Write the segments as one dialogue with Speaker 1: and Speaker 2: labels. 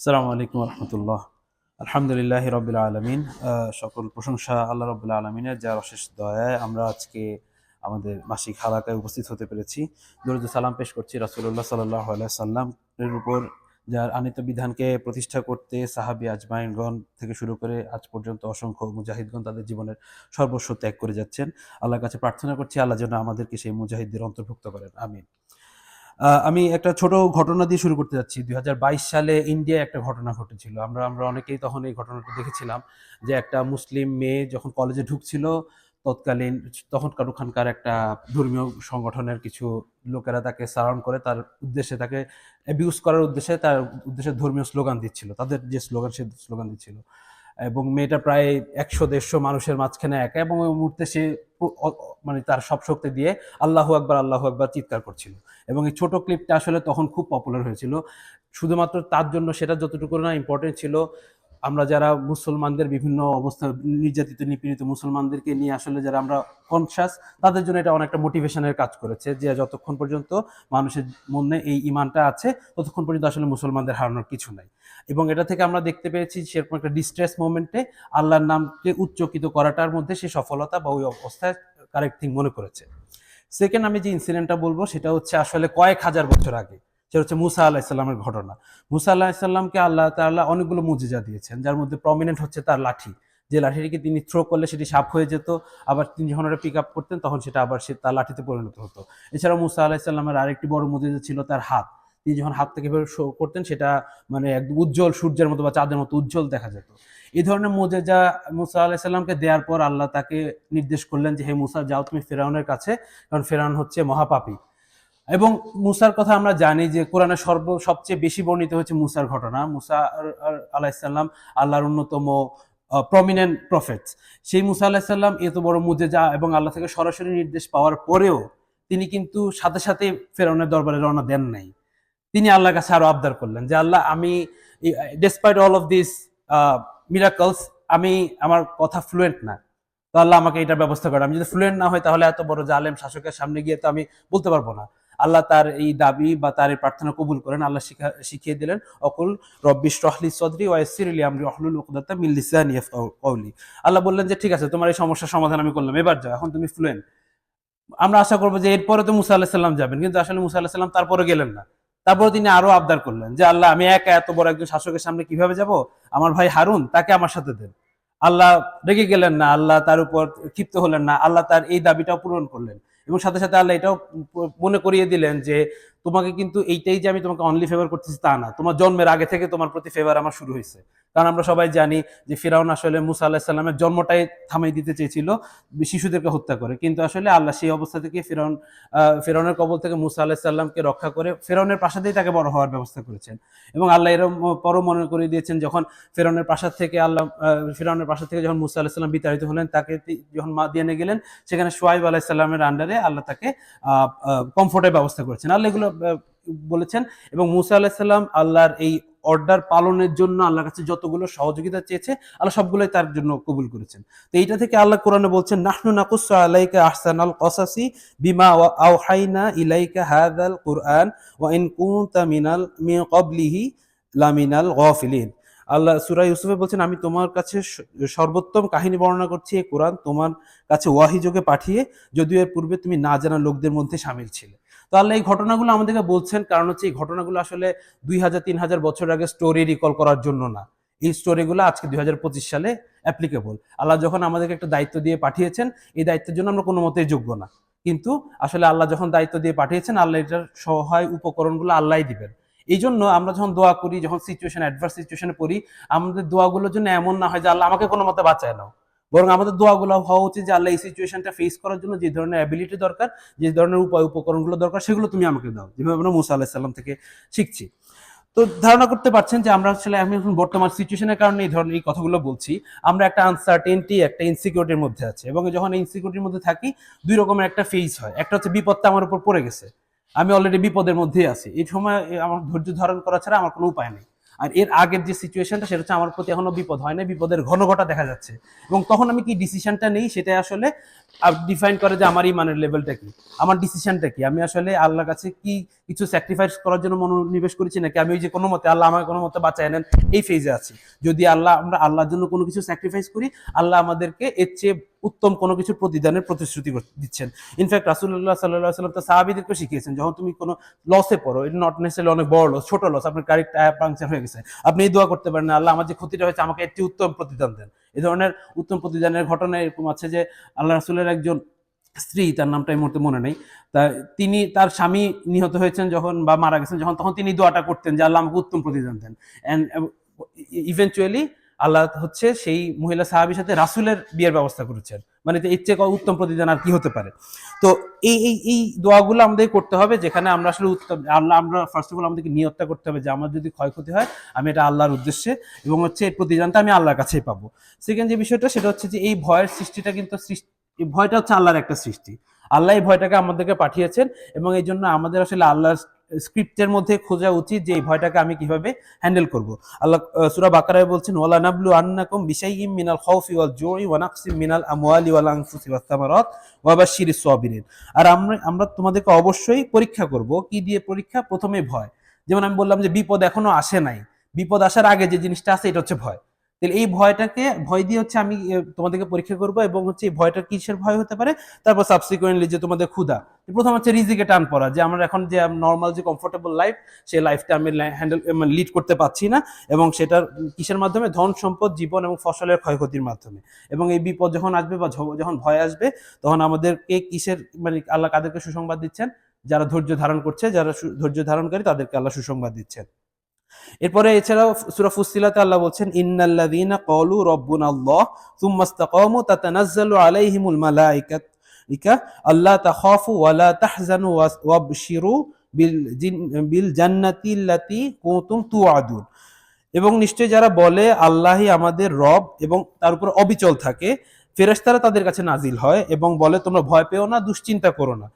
Speaker 1: আসসালামু আলাইকুম রহমতুল্লাহ। আলহামদুলিল্লাহ রবিল আলমিন। সকল প্রশংসা আল্লাহ রবুল্লা আলমিনের, যার অশেষ দয়ায় আমরা আজকে আমাদের মাসিক হালাকায় উপস্থিত হতে পেরেছি। দরুদ সালাম পেশ করছি রাসুল্লাহ সাল্লাহ সাল্লামের উপর, যার আনিত বিধানকে প্রতিষ্ঠা করতে সাহাবি আজমাইনগণ থেকে শুরু করে আজ পর্যন্ত অসংখ্য মুজাহিদগণ তাদের জীবনের সর্বস্ব ত্যাগ করে যাচ্ছেন। আল্লাহর কাছে প্রার্থনা করছি আল্লাহ যেন আমাদেরকে সেই মুজাহিদদের অন্তর্ভুক্ত করেন। আমিন। আমি একটা ছোট ঘটনা দিয়ে শুরু করতে যাচ্ছি। দু হাজার বাইশ সালে ইন্ডিয়ায় একটা ঘটনা ঘটেছিল। আমরা আমরা অনেকেই তখন এই ঘটনাটা দেখেছিলাম যে একটা মুসলিম মেয়ে যখন কলেজে ঢুকছিল, তৎকালীন তখনকার ওখানকার একটা ধর্মীয় সংগঠনের কিছু লোকেরা তাকে সারাউন্ড করে, তার উদ্দেশ্যে তাকে অ্যাবিউজ করার উদ্দেশ্যে, তার উদ্দেশ্যে ধর্মীয় স্লোগান দিচ্ছিল। তাদের যে স্লোগান, সে স্লোগান দিচ্ছিল। এবং মেয়েটা প্রায় একশো, দেড়শো মানুষের মাঝখানে একা এবং ওই মুহূর্তে সে মানে তার সব শক্তি দিয়ে আল্লাহ আকবার আল্লাহ আকবার চিৎকার করছিল। এবং এই ছোট ক্লিপটা আসলে তখন খুব পপুলার হয়েছিল। শুধুমাত্র তার জন্য সেটা যতটুকু না ইম্পর্টেন্ট ছিল আমরা যারা মুসলমানদের বিভিন্ন অবস্থা, নির্যাতিত, নিপীড়িত মুসলমানদেরকে নিয়ে আসলে যারা আমরা কনসাস তাদের জন্য এটা অনেকটা মোটিভেশনের কাজ করেছে যে যতক্ষণ পর্যন্ত মানুষের মনে এই ইমানটা আছে, ততক্ষণ পর্যন্ত আসলে মুসলমানদের হারানোর কিছু নাই। এবং এটা থেকে আমরা দেখতে পেয়েছি সেরকম একটা ডিস্ট্রেস মোমেন্টে আল্লাহর নামকে উচ্চকিত করাটার মধ্যে সে সফলতা বা ওই অবস্থায় কারেক্ট থিং মনে করেছে। সেকেন্ড আমি যে ইনসিডেন্টটা বলব, সেটা হচ্ছে আসলে কয়েক হাজার বছর আগে। সেটা হচ্ছে মুসা আলাহিসাল্লামের ঘটনা। মুসা আলাহিসাল্লামকে আল্লাহ তাআলা অনেকগুলো মুজিজা দিয়েছেন, যার মধ্যে প্রমিনেন্ট হচ্ছে তার লাঠি। যে লাঠিটিকে তিনি থ্রো করলে সেটি সাপ হয়ে যেত, আবার তিনি যখন ওটা পিক আপ করতেন তখন সেটা আবার সে তার লাঠিতে পরিণত হতো। এছাড়াও মুসা আলাহিসাল্লামের আরেকটি বড় মুজিজা ছিল তার হাত। তিনি যখন হাত থেকে এভাবে শো করতেন সেটা মানে একদম উজ্জ্বল সূর্যের মতো বা চাঁদের মতো উজ্জ্বল দেখা যেত। এই ধরনের মোজেজা মুসা আলাহিসাল্লামকে দেওয়ার পর আল্লাহ তাকে নির্দেশ করলেন যে, হে মুসা, যাও তুমি ফেরাউনের কাছে, কারণ ফেরাউন হচ্ছে মহাপাপী। এবং মুসার কথা আমরা জানি যে কোরআনে সর্ব সবচেয়ে বেশি বর্ণিত হচ্ছে মুসার ঘটনা। মুসা আলাহিসাল্লাম আল্লাহর অন্যতম প্রমিনেন্ট প্রফেট সেই মুসা আলাহিসাল্লাম এত বড় মুজেজা এবং আল্লাহ থেকে সরাসরি নির্দেশ পাওয়ার পরেও তিনি কিন্তু সাথে সাথে ফেরাউনের দরবারে রওনা দেন নাই। তিনি আল্লাহর কাছে আরও আবদার করলেন যে, আল্লাহ, আমি despite all of this miracles আমি আমার কথা ফ্লুয়েন্ট না। তো আল্লাহ আমাকে এটার ব্যবস্থা করে, আমি যদি ফ্লুয়েন্ট না হয় তাহলে এত বড় জালেম শাসকের সামনে গিয়ে তো আমি বলতে পারব না। আল্লাহ তার এই দাবি বা তার প্রার্থনা কবুল করেন, আল্লাহ শিখা- শিখিয়ে দিলেন, অকুল রব্বিশ রহলি সদরি ওয়াসিরলি আমরি অহলুল উকদাতা মিন লিসানি ইয়াফকাহু আল্লাহ বললেন যে, ঠিক আছে, তোমার এই সমস্যার সমাধান আমি করলাম। এবার যাও, এখন তুমি ফ্লুয়েন্ট আমরা আশা করব যে, এরপরে তো মুসা আল্লাহ যাবেন, কিন্তু আসলে মুসা আল্লাহ সাল্লাম তারপরে গেলেন না। তারপরে তিনি আরও আবদার করলেন যে, আল্লাহ, আমি একা এত বড় একজন শাসকের সামনে কীভাবে যাব? আমার ভাই হারুন, তাকে আমার সাথে দেন। আল্লাহ রেগে গেলেন না, আল্লাহ তার উপর ক্ষিপ্ত হলেন না, আল্লাহ তার এই দাবিটাও পূরণ করলেন। এবং সাথে সাথে আল্লাহ এটাও মনে করিয়ে দিলেন যে তোমাকে কিন্তু এইটাই যে আমি তোমাকে অনলি ফেভার করতেছি তা না। তোমার জন্মের আগে থেকে তোমার প্রতি ফেভার আমার শুরু হয়েছে। কারণ আমরা সবাই জানি যে ফিরাউন আসলে মুসা আল্লাহ সাল্লামের জন্মটাই থামাই দিতে চেয়েছিল, শিশুদেরকে হত্যা করে। কিন্তু আসলে আল্লাহ সেই অবস্থা থেকে ফিরাউন ফেরাউনের কবল থেকে মুসা আল্লাহ সাল্লামকে রক্ষা করে ফেরাউনের প্রাসাদেই তাকে বড় হওয়ার ব্যবস্থা করেছেন। এবং আল্লাহ এরম পরও মনে করিয়ে দিয়েছেন, যখন ফেরাউনের প্রাসাদ থেকে আল্লাহ ফেরাউনের প্রাসাদ থেকে যখন মুসা আল্লাহ সাল্লাম বিতাড়িত হলেন, তাকে যখন মা দিয়ে গেলেন, সেখানে সোয়াইব আলাহ সাল্লামের আন্ডারে আল্লাহ তাকে কমফোর্টের ব্যবস্থা করেছেন। আল্লাহ এগুলো বলেছেন এবং মুসা আল্লাহ সাল্লাম আল্লাহর এই অর্ডার পালনের জন্য আল্লাহর কাছে যতগুলো সহযোগিতা চেয়েছে, আল্লাহ সবগুলোই তার জন্য কবুল করেছেন। তো এইটা থেকে আল্লাহ কোরআনে বলছেন, নাহনু নাকুসু আলাইকা আহসানাল কসাসি বিমা আওহাইনা ইলাইকা হাযাল কুরআন ওয়া ইন কুনতা মিনাল, মিন ক্বাবলিহি লামিনাল গাফিলিন। আল্লাহ সূরা ইউসুফে বলছেন, আমি তোমার কাছে সর্বোত্তম কাহিনী বর্ণনা করছি, এই কোরআন তোমার কাছে ওয়াহি যোগে পাঠিয়ে যদিও এর পূর্বে তুমি না জানা লোকদের মধ্যে সামিল ছিলে। তো আল্লাহ এই ঘটনাগুলো আমাদেরকে বলছেন, কারণ হচ্ছে এই ঘটনাগুলো আসলে দুই হাজার, তিন হাজার বছর আগে স্টোরি রিকল করার জন্য না। এই স্টোরিগুলো আজকে দুই হাজার পঁচিশ সালে অ্যাপ্লিকেবল আল্লাহ যখন আমাদেরকে একটা দায়িত্ব দিয়ে পাঠিয়েছেন, এই দায়িত্বের জন্য আমরা কোনো মতেই যোগ্য না। কিন্তু আসলে আল্লাহ যখন দায়িত্ব দিয়ে পাঠিয়েছেন, আল্লাহ এটার সহায় উপকরণগুলো আল্লাহই দিবেন। এই জন্য আমরা যখন দোয়া করি, যখন সিচুয়েশন অ্যাডভার্স সিচুয়েশনে পড়ি, আমাদের দোয়াগুলোর জন্য এমন না হয় যে আল্লাহ আমাকে কোনো মতে বাঁচায় নাও। বরং আমাদের দোয়াগুলো হওয়া উচিত যে আল্লাহ এই সিচুয়েশনটা ফেস করার জন্য যে ধরনের অ্যাবিলিটি দরকার, যে ধরনের উপায় উপকরণগুলো দরকার, সেগুলো তুমি আমাকে দাও। যেভাবে আমরা মুসা আলাহিসাল্লাম থেকে শিখছি। তো ধারণা করতে পারছেন যে আমরা আসলে আমি এখন বর্তমান সিচুয়েশনের কারণে এই ধরনের এই কথাগুলো বলছি। আমরা একটা আনসার্টেনটি একটা ইনসিকিউরিটির মধ্যে আছে এবং যখন ইনসিকিউরিটির মধ্যে থাকি, দুই রকমের একটা ফেজ হয়। একটা হচ্ছে বিপদটা আমার উপর পড়ে গেছে। আমি অলরেডি বিপদের মধ্যেই আছি। এই সময় আমার ধৈর্য ধারণ করা ছাড়া আমার কোনো উপায় নেই। আর এর আগের যে সিচুয়েশনটা সেটা হচ্ছে আমার প্রতি এখনও বিপদ হয় না বিপদের ঘন ঘটা দেখা যাচ্ছে। এবং তখন আমি কি ডিসিশনটা নেই সেটা আসলে ডিফাইন করে যে আমার ইমানের লেভেলটা কি। আমার ডিসিশনটা কি? আমি আসলে আল্লাহর কাছে কি কিছু স্যাক্রিফাইস করার জন্য মনোনিবেশ করেছি নাকি আমি ওই যে কোনো মতে আল্লাহ আমাকে কোনো মতে বাঁচায় নেন, এই ফেজে আছি। যদি আল্লাহ, আমরা আল্লাহর জন্য কোনো কিছু স্যাক্রিফাইস করি, আল্লাহ আমাদেরকে এর চেয়ে উত্তম কোনো কিছুর প্রতিদানের প্রতিশ্রুতি দিচ্ছেন। ইনফ্যাক্ট রাসুল্লাহ সাল্লাহ সাল্লাম তো সাহাবিদেরকে শিখিয়েছেন যখন তুমি কোনো লসে পড়ো। এটা নট নেসেসারি অনেক বড় লস ছোট লস আপনার গাড়ির টায়ার পাংচার হয়ে গেছে। আপনি এই দোয়া করতে পারেন আল্লাহ আমার যে ক্ষতিটা হয়েছে, আমাকে একটি উত্তম প্রতিদান দেন। এই ধরনের উত্তম প্রতিদানের ঘটনা এরকম আছে যে, আল্লাহ রাসুলের একজন স্ত্রী, তার নামটা এই মুহূর্তে মনে নেই, তা তিনি, তার স্বামী নিহত হয়েছেন যখন বা মারা গেছেন, যখন, তখন তিনি দোয়াটা করতেন যে, আল্লাহ আমাকে উত্তম প্রতিদান দেন। অ্যান্ড ইভেনচুয়ালি আল্লাহ হচ্ছে সেই মহিলা সাহাবির সাথে রাসুলের বিয়ের ব্যবস্থা করেছেন। মানে এর চেয়ে উত্তম প্রতিদান আর কি হতে পারে। তো এই এই এই দোয়াগুলো আমাদের করতে হবে, যেখানে আমরা আসলে উত্তম আল্লাহ আমরা ফার্স্ট অফ অল আমাদেরকে নিয়তটা করতে হবে যে আমার যদি ক্ষয়ক্ষতি হয়, আমি এটা আল্লাহর উদ্দেশ্যে এবং হচ্ছে এর প্রতিদানটা আমি আল্লাহর কাছেই পাবো। সেকেন্ড যে বিষয়টা, সেটা হচ্ছে যে এই ভয়ের সৃষ্টিটা কিন্তু সৃষ্টি ভয়টা হচ্ছে আল্লাহর একটা সৃষ্টি। আল্লাহ এই ভয়টাকে আমাদেরকে পাঠিয়েছেন এবং এই জন্য আমাদের আসলে আল্লাহর স্ক্রিপ্টের মধ্যে খোঁজা উচিত যে এই ভয়টাকে আমি কীভাবে হ্যান্ডেল করব। আল্লাহ সুরা বাকারায় বলছেন, ওয়ালা নাবলু আন্নাকুম বিশাইয়িম মিনাল খাউফি ওয়াল জুই ওয়া নাকসিম মিনাল আমওয়ালি ওয়াল আনফুসি ওয়াস সামারাত ওয়া বাশশিরিস সাবিরিন। আর আমরা আমরা তোমাদেরকে অবশ্যই পরীক্ষা করব কি দিয়ে পরীক্ষা? প্রথমে ভয়। যেমন আমি বললাম যে বিপদ এখনও আসে নাই। বিপদ আসার আগে যে জিনিসটা আছে, এটা হচ্ছে ভয়। তাহলে এই ভয়টাকে, ভয় দিয়ে হচ্ছে আমি তোমাদেরকে পরীক্ষা করব এবং হচ্ছে এই ভয়টা কিসের ভয় হতে পারে? তারপর সাবসিকুয়েন্টলি যে তোমাদের ক্ষুধা। প্রথম হচ্ছে রিজিকে টান পড়া, যে আমরা এখন যে নর্মাল যে কমফোর্টেবল লাইফ সেই লাইফটা আমি হ্যান্ডেল লিড করতে পারছি না এবং সেটার কিসের মাধ্যমে? ধন, সম্পদ, জীবন এবং ফসলের ক্ষয়ক্ষতির মাধ্যমে। এবং এই বিপদ যখন আসবে বা যখন ভয় আসবে, তখন আমাদেরকে কিসের মানে আল্লাহ কাদেরকে সুসংবাদ দিচ্ছেন? যারা ধৈর্য ধারণ করছে, যারা ধৈর্য ধারণকারী, তাদেরকে আল্লাহ সুসংবাদ দিচ্ছেন। এরপরে এছাড়াও সূরা ফুসসিলাতে আল্লাহ বলছেন, ইন্নাল্লাযীনা ক্বালু সুম্মা ইসতাকামু আলাইহিমুল আল্লাহ তাখাফু ওয়া তাহজানু ওয়াবশিরু বিল বিল জান্নাতি আল্লাতী কুনতুম তুআদুন এবং নিশ্চয়ই যারা বলে আল্লাহই আমাদের রব এবং তার উপর অবিচল থাকে, ফেরেশতারা তাদের কাছে নাজিল হয় এবং বলে, তোমরা ভয় পেও না, দুশ্চিন্তা করো না।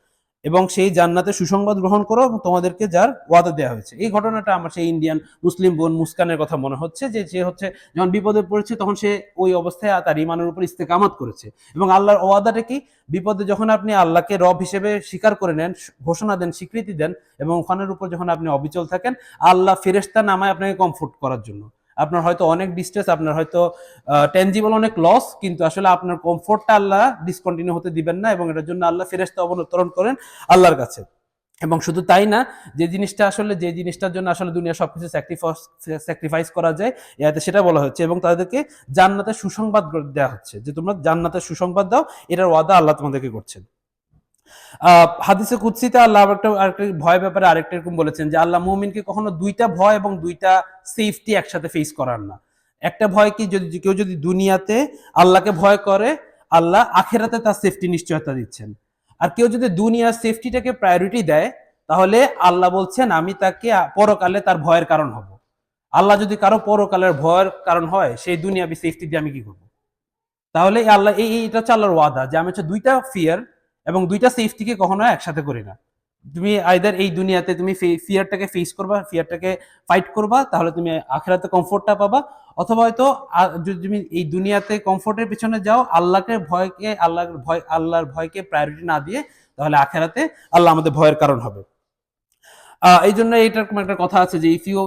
Speaker 1: এবং সেই জান্নাতে সুসংবাদ গ্রহণ করো এবং তোমাদেরকে যার ওয়াদা দেওয়া হয়েছে। এই ঘটনাটা আমার সেই ইন্ডিয়ান মুসলিম বোন মুস্কানের কথা মনে হচ্ছে যে সে হচ্ছে যখন বিপদে পড়েছে তখন সে ওই অবস্থায় তার ইমানের উপর ইস্তেকামত করেছে। এবং আল্লাহর ওয়াদাটা কি? বিপদে যখন আপনি আল্লাহকে রব হিসেবে স্বীকার করে নেন, ঘোষণা দেন, স্বীকৃতি দেন এবং ওখানের উপর যখন আপনি অবিচল থাকেন, আল্লাহ ফেরেস্তা নামায় আপনাকে কমফোর্ট করার জন্য। আপনার হয়তো অনেক ডিস্ট্রেস আপনার হয়তো টেনজিবল অনেক লস কিন্তু আসলে আপনার কমফোর্টটা আল্লাহ ডিসকন্টিনিউ হতে দিবেন না এবং এটার জন্য আল্লাহ ফেরেস্তা অবতরণ করেন আল্লাহর কাছে। এবং শুধু তাই না, যে জিনিসটা আসলে, যে জিনিসটার জন্য আসলে দুনিয়া সবকিছু স্যাক্রিফাইস করা যায়, এতে সেটা বলা হচ্ছে এবং তাদেরকে জান্নাতের সুসংবাদ দেওয়া হচ্ছে। যে তোমরা জান্নাতের সুসংবাদ দাও, এটার ওয়াদা আল্লাহ তোমাদেরকে করছেন। হাদিসে কুৎসিতে আল্লাহ আরেকটা আরেকটা ভয় ব্যাপারে আরেকটা এরকম বলেছেন যে আল্লাহ মুমিনকে কখনো দুইটা ভয় এবং দুইটা সেফটি একসাথে ফেস করার না। একটা ভয় কি, যদি কেউ যদি দুনিয়াতে আল্লাহকে ভয় করে, আল্লাহ আখেরাতে তার সেফটি নিশ্চয়তা দিচ্ছেন। আর কেউ যদি দুনিয়ার সেফটিটাকে প্রায়োরিটি দেয়, তাহলে আল্লাহ বলছেন, আমি তাকে পরকালে তার ভয়ের কারণ হব। আল্লাহ যদি কারও পরকালের ভয়ের কারণ হয়, সেই দুনিয়াবি সেফটি দিয়ে আমি কি করব? তাহলে আল্লাহ, এই- এটা হচ্ছে আল্লাহর ওয়াদা যে আমি হচ্ছে দুইটা ফিয়ার এবং দুইটা সেফটিকে কখনো একসাথে করি না। তুমি আইদার এই দুনিয়াতে তুমি ফিয়ারটাকে ফেস করবা ফিয়ারটাকে ফাইট করবা, তাহলে তুমি আখেরাতে কমফোর্টটা পাবা। অথবা হয়তো যদি তুমি এই দুনিয়াতে কমফোর্টের পিছনে যাও, আল্লাহকে ভয়কে, আল্লাহর ভয়, আল্লাহর ভয়কে প্রায়োরিটি না দিয়ে, তাহলে আখেরাতে আল্লাহ আমাদের ভয়ের কারণ হবে। এই জন্য এইটার একটা কথা আছে যে if you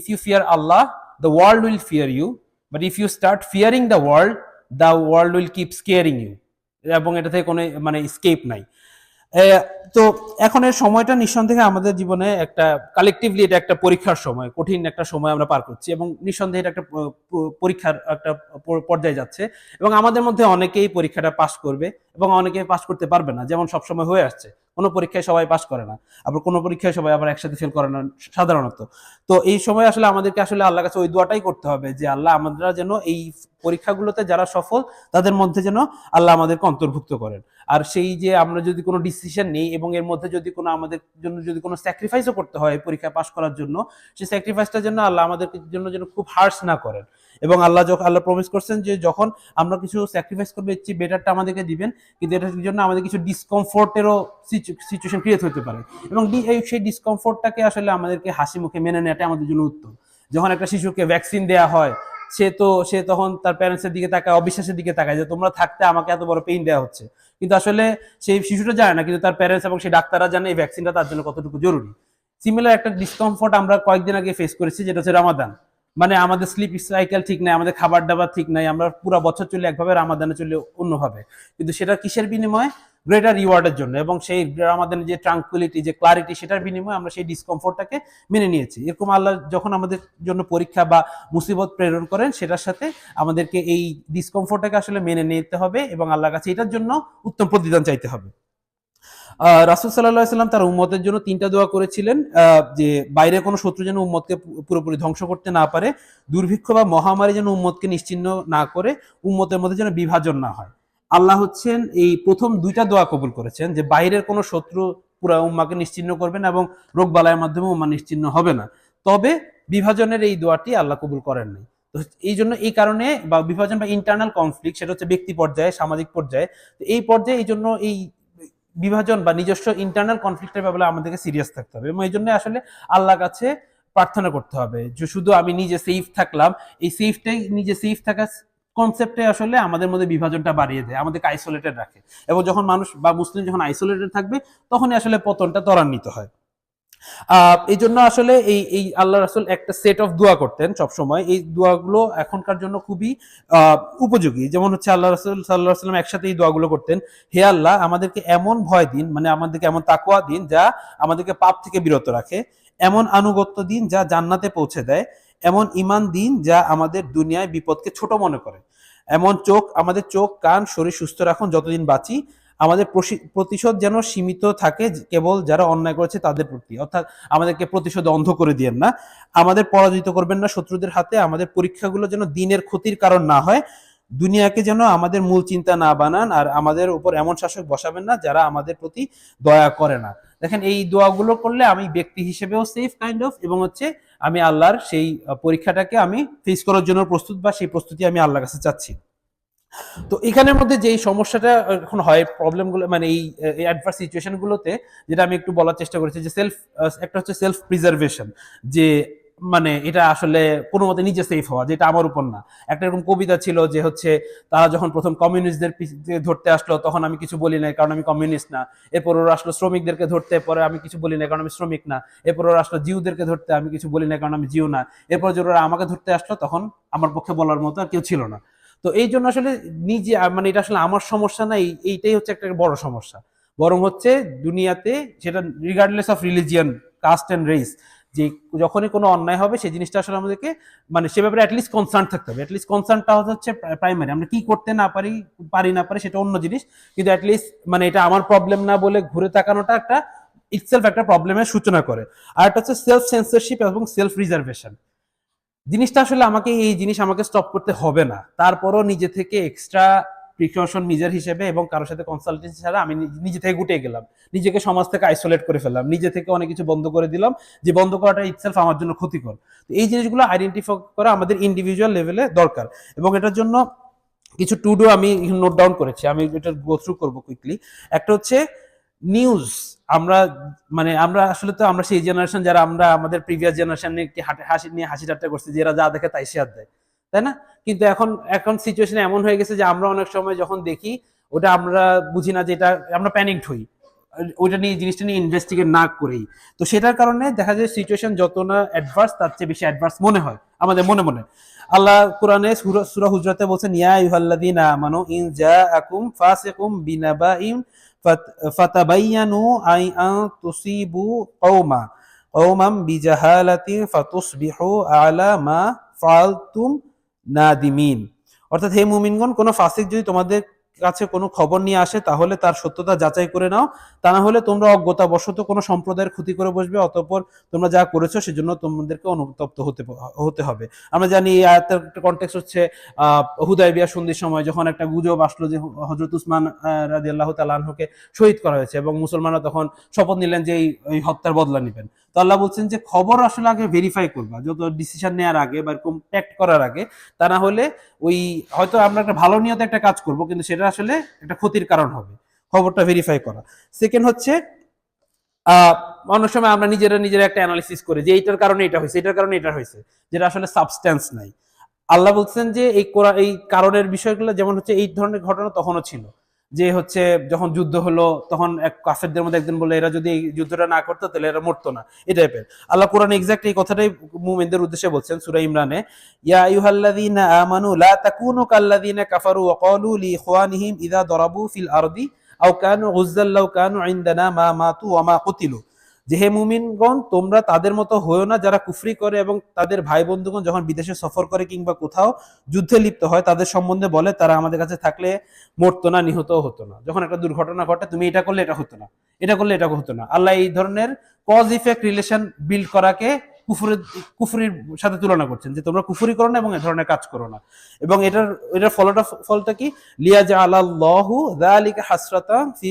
Speaker 1: if you fear Allah the world will fear you but if you start fearing the world the world will keep scaring you এবং এটা থেকে কোনো মানে স্কেপ নাই। তো এখন এর সময়টা নিঃসন্দেহে আমাদের জীবনে একটা কালেকটিভলি এটা একটা পরীক্ষার সময়, কঠিন একটা সময় আমরা পার করছি এবং নিঃসন্দেহে এটা একটা পরীক্ষার একটা পর্যায়ে যাচ্ছে এবং আমাদের মধ্যে অনেকেই পরীক্ষাটা পাশ করবে এবং অনেকে পাশ করতে পারবে না, যেমন সবসময় হয়ে আসছে। কোনো পরীক্ষায় সবাই পাশ করে না। আবার কোনো পরীক্ষায় সবাই আবার একসাথে ফেল করে না, সাধারণত। তো এই সময় আসলে আমাদেরকে আসলে আল্লাহর কাছে ওই দোয়াটাই করতে হবে যে, আল্লাহ আমরা যেন এই পরীক্ষাগুলোতে যারা সফল, তাদের মধ্যে যেন আল্লাহ আমাদেরকে অন্তর্ভুক্ত করেন। আর সেই যে আমরা যদি কোনো ডিসিশন নেই এবং এর মধ্যে যদি কোনো আমাদের জন্য যদি কোনো স্যাক্রিফাইসও করতে হয় পরীক্ষা পাশ করার জন্য, সেই স্যাক্রিফাইসটার জন্য আল্লাহ আমাদের জন্য যেন খুব হার্স না করেন। এবং আল্লাহ যখন আল্লাহ প্রমিস করছেন যে, যখন আমরা কিছু স্যাক্রিফাইস করব, এর চেয়ে বেটারটা আমাদেরকে দিবেন। কিন্তু এটার জন্য আমাদের কিছু ডিসকমফোর্টেরও সিচুয়েশন ক্রিয়েট হতে পারে। এবং সেই ডিসকমফোর্টটাকে আসলে আমাদেরকে হাসি মুখে মেনে নেওয়াটা আমাদের জন্য উত্তম। যখন একটা শিশুকে ভ্যাকসিন দেয়া হয়, সে তো, সে তখন তার প্যারেন্টসের দিকে তাকায়, অবিশ্বাসের দিকে তাকায় যে তোমরা থাকতে আমাকে এত বড় পেইন দেওয়া হচ্ছে। কিন্তু আসলে সেই শিশুটা জানে না, কিন্তু তার প্যারেন্টস এবং সেই ডাক্তাররা জানে এই ভ্যাকসিনটা তার জন্য কতটুকু জরুরি। সিমিলার একটা ডিসকমফোর্ট আমরা কয়েকদিন আগে ফেস করেছি, যেটা হচ্ছে রামাদান মানে আমাদের স্লিপ সাইকেল ঠিক নাই, আমাদের খাবার দাবার ঠিক নাই, আমরা পুরো বছর চলে একভাবে রামাদানে চলে অন্যভাবে। কিন্তু সেটা কিসের বিনিময়ে? গ্রেটার রিওয়ার্ডের জন্য এবং সেই আমাদের যে ট্রাঙ্কুলিটি যে ক্লারিটি সেটার বিনিময়ে আমরা সেই ডিসকমফোর্টটাকে মেনে নিয়েছি। এরকম আল্লাহ যখন আমাদের জন্য পরীক্ষা বা মুসিবত প্রেরণ করেন, সেটার সাথে আমাদেরকে এই ডিসকমফোর্টটাকে আসলে মেনে নিতে হবে এবং আল্লাহর কাছে এটার জন্য উত্তম প্রতিদান চাইতে হবে। রাসুল সাল্লাহ সাল্লাম তার উম্মতের জন্য তিনটা দোয়া করেছিলেন যে বাইরে কোনো শত্রু যেন উম্মতকে পুরোপুরি ধ্বংস করতে না পারে, দুর্ভিক্ষ বা মহামারী যেন উম্মতকে নিশ্চিন্ন না করে, উম্মতের মধ্যে যেন বিভাজন না হয়। আল্লাহ হচ্ছেন এই প্রথম দুইটা দোয়া কবুল করেছেন, যে বাইরের কোনো শত্রু পুরা উম্মাকে নিশ্চিন্ন করবেন এবং রোগ বালায়ের মাধ্যমে উম্মা নিশ্চিন্ন হবে না। তবে বিভাজনের এই দোয়াটি আল্লাহ কবুল করেন নাই। তো এই জন্য এই কারণে বা বিভাজন বা ইন্টারনাল কনফ্লিক্ট সেটা হচ্ছে ব্যক্তি পর্যায়ে, সামাজিক পর্যায়ে, তো এই পর্যায়ে এই জন্য এই বিভাজন বা নিজস্ব ইন্টারনাল কনফ্লিক্টের ব্যাপারে আমাদেরকে সিরিয়াস থাকতে হবে এবং এই জন্য আসলে আল্লাহর কাছে প্রার্থনা করতে হবে যে শুধু আমি নিজে সেফ থাকলাম, এই সেফটাই নিজে সেফ থাকা কনসেপ্টে আসলে আমাদের মধ্যে বিভাজনটা বাড়িয়ে দেয়, আমাদেরকে আইসোলেটেড রাখে। এবং যখন মানুষ বা মুসলিম যখন আইসোলেটেড থাকবে, তখনই আসলে পতনটা ত্বরান্বিত হয়। এই জন্য আসলে এই এই আল্লাহ রাসুল একটা সেট অফ দোয়া করতেন সবসময়। এই দোয়াগুলো এখনকার জন্য খুবই উপযোগী। যেমন হচ্ছে আল্লাহ রাসুল সাল্লাহ সাল্লাম একসাথে এই দোয়াগুলো করতেন, হে আল্লাহ, আমাদেরকে এমন ভয় দিন মানে আমাদেরকে এমন তাকুয়া দিন যা আমাদেরকে পাপ থেকে বিরত রাখে। এমন আনুগত্য দিন যা জান্নাতে পৌঁছে দেয়। এমন ইমান দিন যা আমাদের দুনিয়ায় বিপদকে ছোট মনে করে। এমন চোখ, আমাদের চোখ, কান, শরীর সুস্থ রাখুন যতদিন বাঁচি। আমাদের প্রতিশোধ যেন সীমিত থাকে কেবল যারা অন্যায় করেছে তাদের প্রতি। অর্থাৎ আমাদেরকে প্রতিশোধ অন্ধ করে দিয়েন না। আমাদের পরাজিত করবেন না শত্রুদের হাতে। আমাদের পরীক্ষাগুলো যেন দিনের ক্ষতির কারণ না হয়। দুনিয়াকে যেন আমাদের মূল চিন্তা না বানান আর আমাদের উপর এমন শাসক বসাবেন না যারা আমাদের প্রতি দয়া করে না। দেখেন এই দোয়াগুলো করলে আমি ব্যক্তি হিসেবেও সেফ কাইন্ড অফ এবং হচ্ছে আমি আল্লাহর সেই পরীক্ষাটাকে আমি ফেস করার জন্য প্রস্তুত বা সেই প্রস্তুতি আমি আল্লাহর কাছে চাচ্ছি। তো এখানের মধ্যে যে সমস্যাটা এখন হয় প্রবলেমগুলো মানে এই অ্যাডভার্স সিচুয়েশন গুলোতে, যেটা আমি একটু বলার চেষ্টা করেছি যে সেলফ একটা হচ্ছে সেলফ প্রিজার্ভেশন যে মানে এটা আসলে কোনো মতে নিজে সেফ হওয়া, যেটা আমার উপর না। একটা এরকম কবিতা ছিল যে হচ্ছে, তারা যখন প্রথম কমিউনিস্টদের ধরতে আসলো, তখন আমি কিছু বলি নাই কারণ আমি কমিউনিস্ট না। এরপর ওরা আসলো শ্রমিকদেরকে ধরতে, পরে আমি কিছু বলি না কারণ আমি শ্রমিক না। এরপর ওরা আসলো জিউদেরকে ধরতে, আমি কিছু বলি না কারণ আমি জিউ না। এরপর যে ওরা আমাকে ধরতে আসলো, তখন আমার পক্ষে বলার মতো আর কেউ ছিল না। তো এই জন্য আসলে নিজে মানে এটা আসলে আমার সমস্যা না এইটাই হচ্ছে একটা বড় সমস্যা। বরং হচ্ছে দুনিয়াতে সেটা regardless of religion caste and race যে যখনই কোনো অন্যায় হবে, সেই জিনিসটা আসলে আমাদেরকে মানে সে ব্যাপারে অ্যাটলিস্ট কনসার্ন থাকতে হবে। অ্যাটলিস্ট কনসার্নটা হচ্ছে প্রাইমারি আমরা কি করতে না পারি পারি না পারি সেটা অন্য জিনিস। কিন্তু অ্যাটলিস্ট মানে এটা আমার প্রবলেম না বলে ঘুরে তাকানোটা একটা ইটসেলফ একটা প্রবলেমের সূচনা করে। আর একটা হচ্ছে সেলফ সেন্সরশিপ এবং সেলফ রিজার্ভেশন জিনিসটা আসলে আমাকে এই জিনিস আমাকে স্টপ করতে হবে না। তারপরও নিজে থেকে এক্সট্রা প্রিকশন নিজের হিসেবে এবং কারোর সাথে কনসালটেন্সি ছাড়া আমি নিজ- থেকে গুটিয়ে গেলাম। নিজেকে সমাজ থেকে আইসোলেট করে ফেললাম। নিজে থেকে অনেক কিছু বন্ধ করে দিলাম যে বন্ধ করাটা ইটসেলফ আমার জন্য ক্ষতিকর। তো এই জিনিসগুলো আইডেন্টিফাই করা আমাদের ইন্ডিভিজুয়াল লেভেলে দরকার এবং এটার জন্য কিছু টু ডু আমি নোট ডাউন করেছি। আমি এটা গো থ্রু করব কুইকলি একটা হচ্ছে নিউজ আমরা মানে আমরা আসলে তো আমরা সেই জেনারেশন যারা আমরা আমাদের প্রিভিয়াস জেনারেশন হাসি নিয়ে হাসি ঠাট্টা করছি, যে এরা যা দেখে তাই শেয়ার দেয়। তাই না? কিন্তু এখন এখন সিচুয়েশন এমন হয়ে গেছে যে আমরা অনেক সময় যখন দেখি, ওটা আমরা বুঝি না যে এটা, আমরা প্যানিকড হই। ওইটা নিয়ে, জিনিসটা নিয়ে ইনভেস্টিগেট না করেই। তো সেটার কারণে দেখা যায় সিচুয়েশন যত না অ্যাডভার্স তার চেয়ে বেশি অ্যাডভার্স মনে হয়, আমাদের মনে মনে। আল্লাহ কোরআনে সূরা- হুজরাতে বলছেন, ইয়া আইয়ুহাল্লাযীনা আমানু ইন জা জাআকুম ফাসিকুম বিনাবাইন ফাত- ফাতাবাইয়ানু আই আন তুসিবু কওমা, কওমাম বিজাহালাতিন ফাতুসবিহু আলা মা ফাআলতুম নাদিমিন। অর্থাৎ হে মুমিনগণ, কোন ফাসিক যদি তোমাদের কাছে কোনো খবর নিয়ে আসে, তাহলে তার সত্যতা যাচাই করে নাও। তা না হলে তোমরা অজ্ঞতা অজ্ঞতাবশত কোনো সম্প্রদায়ের ক্ষতি করে বসবে, অতঃপর তোমরা যা করেছ সেজন্য তোমাদেরকে অনুতপ্ত হতে হতে হবে। আমরা জানি এই আয়াতের একটা কনটেক্সট হচ্ছে হুদাইবিয়া সন্ধির সময় যখন একটা গুজব আসলো যে হজরত উসমান রাজি আল্লাহ তালাহকে শহীদ করা হয়েছে এবং মুসলমানরা তখন শপথ নিলেন যে এই হত্যার বদলা নেবেন। তো আল্লাহ বলছেন যে খবর আসলে আগে ভেরিফাই করবা। যত ডিসিশন নেওয়ার আগে বা এরকম অ্যাক্ট করার আগে, তা না হলে ওই হয়তো আমরা একটা ভালো নিয়তে একটা কাজ করব, কিন্তু সেটা আসলে একটা ক্ষতির কারণ হবে। খবরটা ভেরিফাই করা। সেকেন্ড হচ্ছে অনেক সময় আমরা নিজেরা নিজেরা একটা অ্যানালিসিস করি যে এইটার কারণে এটা হয়েছে, এটার কারণে এটা হয়েছে, যেটা আসলে সাবস্ট্যান্স নাই। আল্লাহ বলছেন যে এই এই কারণের বিষয়গুলো যেমন হচ্ছে এই ধরনের ঘটনা তখনও ছিল। যে হচ্ছে যখন যুদ্ধ হলো, তখন এক কাফেরদের মধ্যে একজন বলে এরা যদি যুদ্ধটা না করতো, তাহলে এরা মরতো না। এই টাইপের আল্লাহ কোরআন এক্সাক্ট এই কথাটাই মুমিনদের উদ্দেশ্যে বলছেন সুরা ইমরানে। ইয়া আইয়ুহাল্লাযীনা আমানু, লা তাকুনু কাল্লাযীনা কাফারু ওয়া ক্বালু লিইখওয়ানিহিম ইযা দরাবু ফিল আরদি আও কানু গুজ্জাল লাউ কানু ইনদানা মা মাতু ওয়া মা কুতিলু। যে হে মুমিনগণ, তোমরা তাদের মতো হয়েও না যারা কুফরি করে এবং তাদের ভাই বন্ধুগণ যখন বিদেশে সফর করে কিংবা কোথাও যুদ্ধে লিপ্ত হয়, তাদের সম্বন্ধে বলে, তারা আমাদের কাছে থাকলে মরতো না, নিহত হতো না। যখন একটা দুর্ঘটনা ঘটে, তুমি এটা করলে, এটা হতো না। এটা করলে, এটা হতো না। আল্লাহ এই ধরনের কজ ইফেক্ট রিলেশন বিল্ড করাকে কুফুরের, কুফুরির সাথে তুলনা করছেন যে তোমরা কুফুরি করো না এবং এ ধরনের কাজ করো না। এবং এটার এটার ফলটা ফলটা কি? লিয়া জা আল্লাহু যালিকা হাসরাতা ফি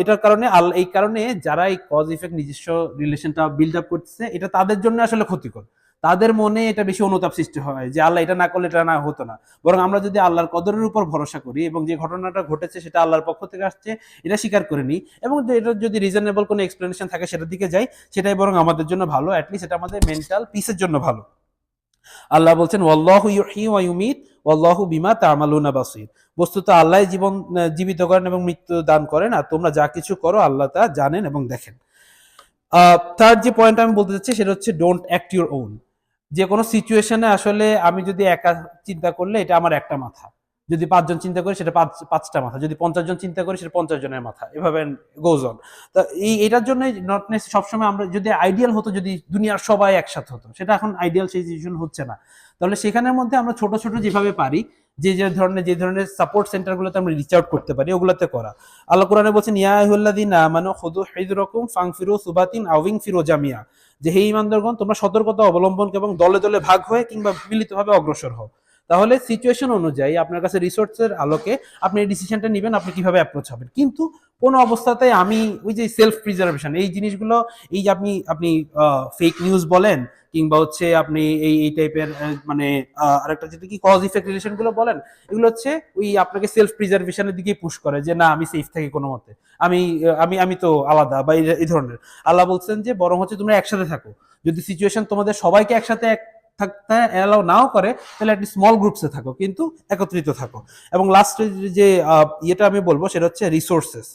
Speaker 1: এটার কারণে আল এই কারণে যারা এই কজ ইফেক্ট নিজস্ব রিলেশনটা বিল্ড আপ করতেছে, এটা তাদের জন্য আসলে ক্ষতিকর। তাদের মনে এটা বেশি অনুতাপ সৃষ্টি হয় যে, আল্লাহ এটা না করলে এটা না হতো না। বরং আমরা যদি আল্লাহর কদরের উপর ভরসা করি এবং যে ঘটনাটা ঘটেছে সেটা আল্লাহর পক্ষ থেকে আসছে, এটা স্বীকার করে নিই এবং এটার যদি রিজনেবল কোনো এক্সপ্লেনেশন থাকে সেটার দিকে যাই, সেটাই বরং আমাদের জন্য ভালো অ্যাটলিস্ট এটা আমাদের মেন্টাল পিসের জন্য ভালো। আল্লাহ বলছেন বাসীর। বস্তুত আল্লাহ জীবন জীবিত করেন এবং মৃত্যু দান করেন, আর তোমরা যা কিছু করো আল্লাহ তা জানেন এবং দেখেন। তার যে পয়েন্ট আমি বলতে চাচ্ছি সেটা হচ্ছে ডোন্ট অ্যাক্ট ইউর ওন যে কোনো সিচুয়েশনে আসলে আমি যদি একা চিন্তা করলে এটা আমার একটা মাথা। যদি পাঁচজন চিন্তা করি সেটা পাঁচ, পাঁচটা মাথা, যদি পঞ্চাশ জন চিন্তা করি সেটা পঞ্চাশ জনের মাথা, এভাবে গোজ অন তা এই, এটার জন্য নট সবসময় আমরা যদি আইডিয়াল হতো, যদি দুনিয়ার সবাই একসাথে হতো, সেটা এখন আইডিয়াল সেই সিচুয়েশন হচ্ছে না। তাহলে সেখানের মধ্যে আমরা ছোট ছোট যেভাবে পারি, যে যে ধরনের যে ধরনের সাপোর্ট সেন্টারগুলোতে আমরা রিচ আউট করতে পারি, ওগুলোতে করা। আল্লাহ কোরআনে বলছেন, ইয়া আইহুল্লাদিন আমানু খুদু হিজরাকুম ফাংফিরু সুবাতিন আউইং ফিরো জামিয়া। যে, হে ইমানদারগণ তোমরা সতর্কতা অবলম্বন এবং দলে দলে ভাগ হয়ে কিংবা মিলিতভাবে অগ্রসর হও। তাহলে সিচুয়েশন অনুযায়ী আপনার কাছে রিসোর্সের আলোকে আপনি এই ডিসিশনটা নেবেন, আপনি কীভাবে অ্যাপ্রোচ হবেন। কিন্তু কোনো অবস্থাতে আমি ওই যে সেলফ প্রিজার্ভেশন এই জিনিসগুলো, এই যে আপনি আপনি ফেক নিউজ বলেন, কিংবা হচ্ছে আপনি এই এই টাইপের মানে আরেকটা যেটা কি কজ ইফেক্ট রিলেশনগুলো বলেন, এগুলো হচ্ছে ওই আপনাকে সেলফ প্রিজার্ভেশনের দিকে পুশ করে যে, না, আমি সেফ থাকি কোনো মতে। আমি আমি আমি তো আলাদা, বা এই- ধরনের। আল্লাহ বলছেন যে, বরং হচ্ছে তোমরা একসাথে থাকো। যদি সিচুয়েশন তোমাদের সবাইকে একসাথে এক থাকতে অ্যালাউ নাও করে, তাহলে একটি স্মল গ্রুপসে থাকো, কিন্তু একত্রিত থাকো। এবং লাস্ট যে ইয়েটা আমি বলব, সেটা হচ্ছে রিসোর্সেস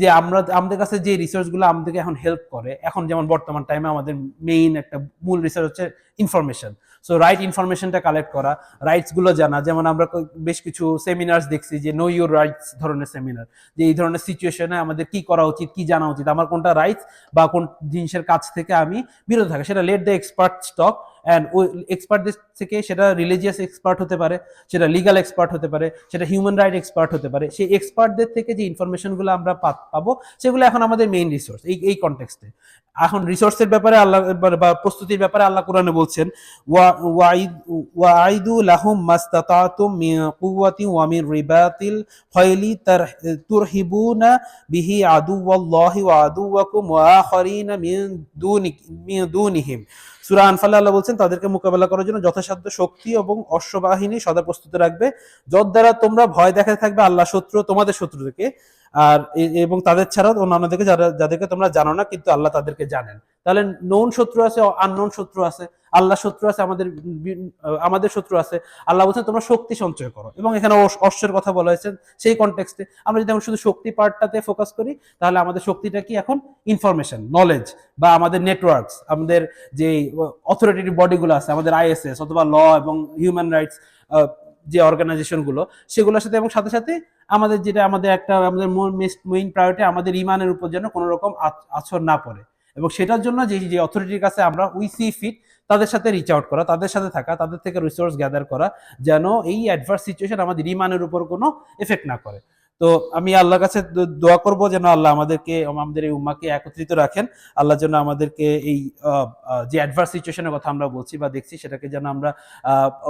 Speaker 1: যে আমরা, আমাদের কাছে যে রিসোর্সগুলো আমাদেরকে এখন হেল্প করে, এখন যেমন বর্তমান টাইমে আমাদের মেইন একটা মূল রিসার্চ হচ্ছে ইনফরমেশন সো রাইট ইনফরমেশনটা কালেক্ট করা রাইটসগুলো জানা, যেমন আমরা বেশ কিছু সেমিনার্স দেখছি, যে নো ইউর রাইটস ধরনের সেমিনার যে এই ধরনের সিচুয়েশনে আমাদের কি করা উচিত, কি জানা উচিত, আমার কোনটা রাইটস বা কোন জিনিসের কাছ থেকে আমি বিরত থাকা। সেটা let the expert stock and ওই এক্সপার্টদের থেকে সেটা রিলিজিয়াস এক্সপার্ট হতে পারে, সেটা লিগাল এক্সপার্ট হতে পারে, সেটা হিউম্যান রাইট এক্সপার্ট হতে পারে। সেই এক্সপার্টদের থেকে যে ইনফরমেশনগুলো আমরা পাবো, সেগুলো এখন আমাদের মেইন রিসোর্স এই এই কনটেক্সটে এখন রিসোর্সের ব্যাপারে আল্লাহ, বা- প্রস্তুতির ব্যাপারে আল্লাহ কোরআনে বলছেন, ওয়া ওয়াইদু লাহুম মাস্তাতাতুম মিন কুওয়াতি ওয়া মিন রিবাতিল তার, তুরহিবুনা বিহি আদুওয়াল্লাহি ওয়া আদুওয়াকুম ওয়া আখারিনা মিন দুনি মিন দুনিহিম। সূরা আনফালে আল্লাহ বলছেন, তাদেরকে মোকাবেলা করার জন্য যথাসাধ্য শক্তি এবং অশ্ববাহিনী সদা প্রস্তুত রাখবে। যত দ্বারা তোমরা ভয় দেখাতে থাকবে আল্লাহ শত্রু তোমাদের শত্রুদেরকে আর এবং তাদের ছাড়াও অন্যান্যদেরকে যারা, যাদেরকে তোমরা জানো না, কিন্তু আল্লাহ তাদেরকে জানেন। তাহলে নৌন শত্রু আছে আননোন শত্রু আছে। আল্লাহ শত্রু আছে, আমাদের আমাদের শত্রু আছে। আল্লাহ বলছেন, তোমরা শক্তি সঞ্চয় করো। এবং এখানে অশ- অশ্বের কথা বলা হয়েছে, সেই কনটেক্সটে আমরা যদি এখন শুধু শক্তি পার্টটাতে ফোকাস করি, তাহলে আমাদের শক্তিটা কি এখন? ইনফরমেশন নলেজ বা আমাদের নেটওয়ার্কস আমাদের যে অথরিটেটিভ বডিগুলো আছে, আমাদের আইএসএস অথবা ল এবং হিউম্যান রাইটস যে অর্গানাইজেশনগুলো সেগুলোর সাথে এবং সাথে সাথে আমাদের যেটা, আমাদের একটা, আমাদের মেইন প্রায়োরিটি আমাদের ইমানের উপর যেন কোনো রকম আছর না পড়ে। এবং সেটার জন্য যে যে অথরিটির কাছে আমরা উই সি ফিট তাদের সাথে রিচ আউট করা, তাদের সাথে থাকা, তাদের থেকে রিসোর্স গ্যাদার করা, যেন এই অ্যাডভার্স সিচুয়েশন আমাদের ইমানের উপর কোনো এফেক্ট না করে। তো আমি আল্লাহর কাছে দোয়া করব যেন আল্লাহ আমাদেরকে আমাদের এই উম্মাকে একত্রিত রাখেন। আল্লাহ যেন আমাদেরকে এই যে অ্যাডভার্স সিচুয়েশনের কথা আমরা বলছি বা দেখছি সেটাকে যেন আমরা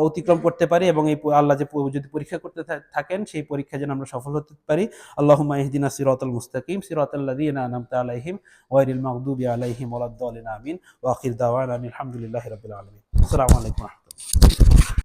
Speaker 1: অতিক্রম করতে পারি এবং এই আল্লাহ যে যদি পরীক্ষা করতে থাকেন সেই পরীক্ষা যেন আমরা সফল হতে পারি। আল্লাহুম্মা ইহদিনা সিরাতাল মুস্তাকিম, সিরাতাল লাযীনা আনআমতা আলাইহিম ওয়াইরিল মাগদুবি আলাইহিম ওয়ালাদ-দালিন আমিন। ওয়া আখির দাওয়ানা আলহামদুলিল্লাহি রাব্বিল আলামিন। আসসালামু আলাইকুম